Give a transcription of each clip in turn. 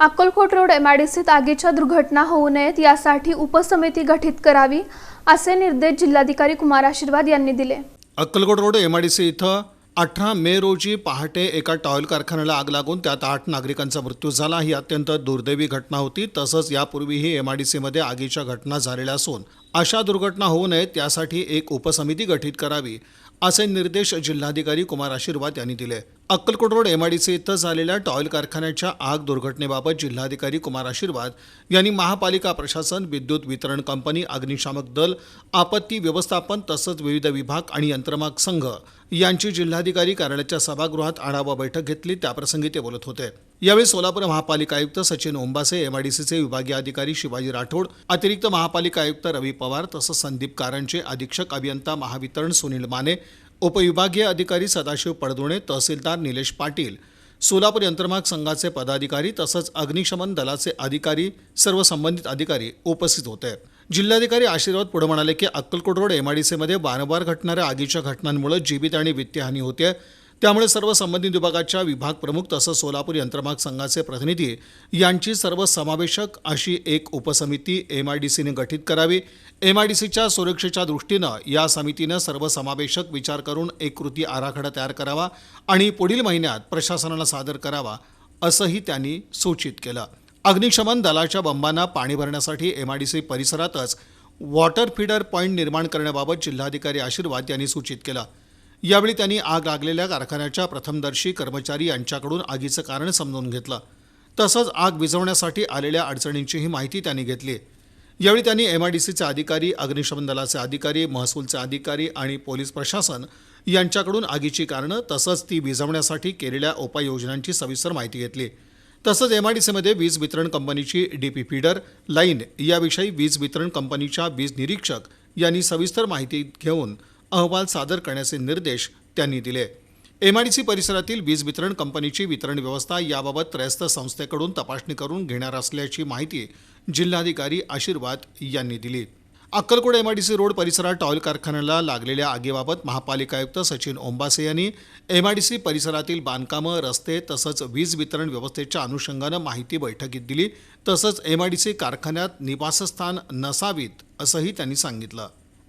Akkalkot road एमआयडीसीत आगीच्या दुर्घटना होऊ नयेत यासाठी उपसमिती गठीत करावी असे निर्देश जिल्हाधिकारी कुमार आशीर्वाद यांनी दिले. अक्कलकोट रोड एमआयडीसी इथं अठरा मे रोजी पहाटे एका टॉयल कारखान्याला आग लागून त्यात आठ नागरिकांचा मृत्यू झाला. ही अत्यंत दुर्दैवी घटना होती. तसंच यापूर्वीही एमआयडीसीमध्ये आगीच्या घटना झालेल्या असून अशा दुर्घटना होऊ नयेत यासाठी एक उपसमिती गठीत करावी. असे निर्देश जिल्हाधिकारी कुमार आशीर्वाद यांनी दिले. अक्कलकोट रोड एमआयडीसी इथं झालेल्या टॉयल कारखान्याच्या आग दुर्घटनेबाबत जिल्हाधिकारी कुमार आशीर्वाद यांनी महापालिका प्रशासन विद्युत वितरण कंपनी अग्निशामक दल आपत्ती व्यवस्थापन तसंच विविध विभाग आणि यंत्रमाग संघ यांची जिल्हाधिकारी कार्यालयाच्या सभागृहात आढावा बैठक घेतली. त्याप्रसंगी ते बोलत होते. यावेळी सोलापूर महापालिका आयुक्त सचिन ओंबासे एमआयडीसीचे विभागीय अधिकारी शिवाजी राठोड अतिरिक्त महापालिका आयुक्त रवी पवार तसंच संदीप कारंजे अधीक्षक अभियंता महावितरण सुनील माने उपविभागीय अधिकारी सदाशिव पडदुणे तहसीलदार निलेश पाटील सोलापूर यंत्रमाग संघाचे पदाधिकारी तसंच अग्निशमन दलाचे अधिकारी सर्व संबंधित अधिकारी उपस्थित होते. जिल्हाधिकारी आशीर्वाद पुढे म्हणाले की अक्कलकोट रोड एमआयडीसीमध्ये वारंवार घटणाऱ्या आगीच्या घटनांमुळे जीवित आणि वित्तहानी होते होते त्यामुळे सर्व संबंधित विभागाच्या विभाग प्रमुख तसंच सोलापूर यंत्रमाग संघाचे प्रतिनिधी यांची सर्व समावेशक अशी एक उपसमिती एम आय डी सीने गठीत करावी. एम आय डी सीच्या सुरक्षेच्या दृष्टीनं या समितीनं सर्वसमावेशक विचार करून एक कृती आराखडा तयार करावा आणि पुढील महिन्यात प्रशासनाला सादर करावा असंही त्यांनी सूचित केलं. अग्निशमन दलाच्या बंबांना पाणी भरण्यासाठी एम आय डी सी परिसरातच वॉटर फीडर पॉईंट निर्माण करण्याबाबत जिल्हाधिकारी आशीर्वाद यांनी सूचित केलं. यावेळी त्यांनी आग लागलेल्या कारखान्याच्या प्रथमदर्शी कर्मचारी यांच्याकडून आगीचं कारण समजून घेतलं. तसंच आग विझवण्यासाठी आलेल्या अडचणींचीही माहिती त्यांनी घेतली. यावेळी त्यांनी एमआयडीसीचे अधिकारी अग्निशमन दलाचे अधिकारी महसूलचे अधिकारी आणि पोलीस प्रशासन यांच्याकडून आगीची कारणं तसंच ती विझवण्यासाठी केलेल्या उपाययोजनांची सविस्तर माहिती घेतली. तसंच एमआयडीसीमध्ये वीज वितरण कंपनीची डीपी फीडर लाईन याविषयी वीज वितरण कंपनीच्या वीज निरीक्षक यांनी सविस्तर माहिती घेऊन अहवाल सादर करण्याचे निर्देश त्यांनी दिले. एमआयडीसी परिसरातील वीज वितरण कंपनीची वितरण व्यवस्था याबाबत त्रयस्थ संस्थेकडून तपासणी करून घेणार असल्याची माहिती जिल्हाधिकारी आशीर्वाद यांनी दिली. अक्कलकोट एमआयडीसी रोड परिसरात टॉयल कारखान्याला लागलेल्या आगीबाबत महापालिका आयुक्त सचिन ओंबासे यांनी एमआयडीसी परिसरातील बांधकामं रस्ते तसंच वीज वितरण व्यवस्थेच्या अनुषंगानं माहिती बैठकीत दिली. तसंच एमआयडीसी कारखान्यात निवासस्थान नसावीत असंही त्यांनी सांगितलं.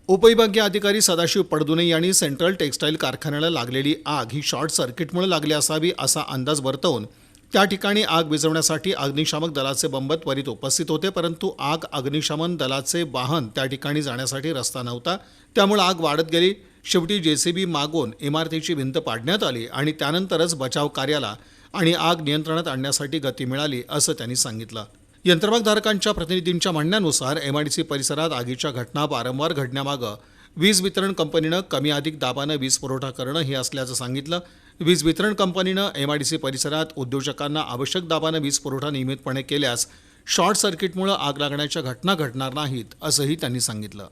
उपविभागीय अधिकारी सदाशिव पडदुने यांनी सेंट्रल टेक्स्टाईल कारखान्याला लागलेली आग ही शॉर्ट सर्किटमुळे लागली असावी असा अंदाज वर्तवून त्या ठिकाणी आग विझवण्यासाठी अग्निशामक दलाचे बंब त्वरित उपस्थित होते परंतु आग अग्निशमन दलाचे वाहन त्या ठिकाणी जाण्यासाठी रस्ता नव्हता. त्यामुळे आग वाढत गेली. शेवटी जेसीबी मागून इमारतीची भिंत पाडण्यात आली आणि त्यानंतरच बचाव कार्याला आणि आग नियंत्रणात आणण्यासाठी गती मिळाली असं त्यांनी सांगितलं. यंत्रमागधारकांच्या प्रतिनिधींच्या म्हणण्यानुसार एमआयडीसी परिसरात आगीच्या घटना वारंवार घडण्यामागं वीज वितरण कंपनीनं कमी अधिक दाबानं वीज पुरवठा करणं हे असल्याचं सांगितलं. वीज वितरण कंपनीनं एमआयडीसी परिसरात उद्योजकांना आवश्यक दाबानं वीज पुरवठा नियमितपणे केल्यास शॉर्ट सर्किटमुळे आग लागण्याच्या घटना घडणार नाहीत असंही त्यांनी सांगितलं.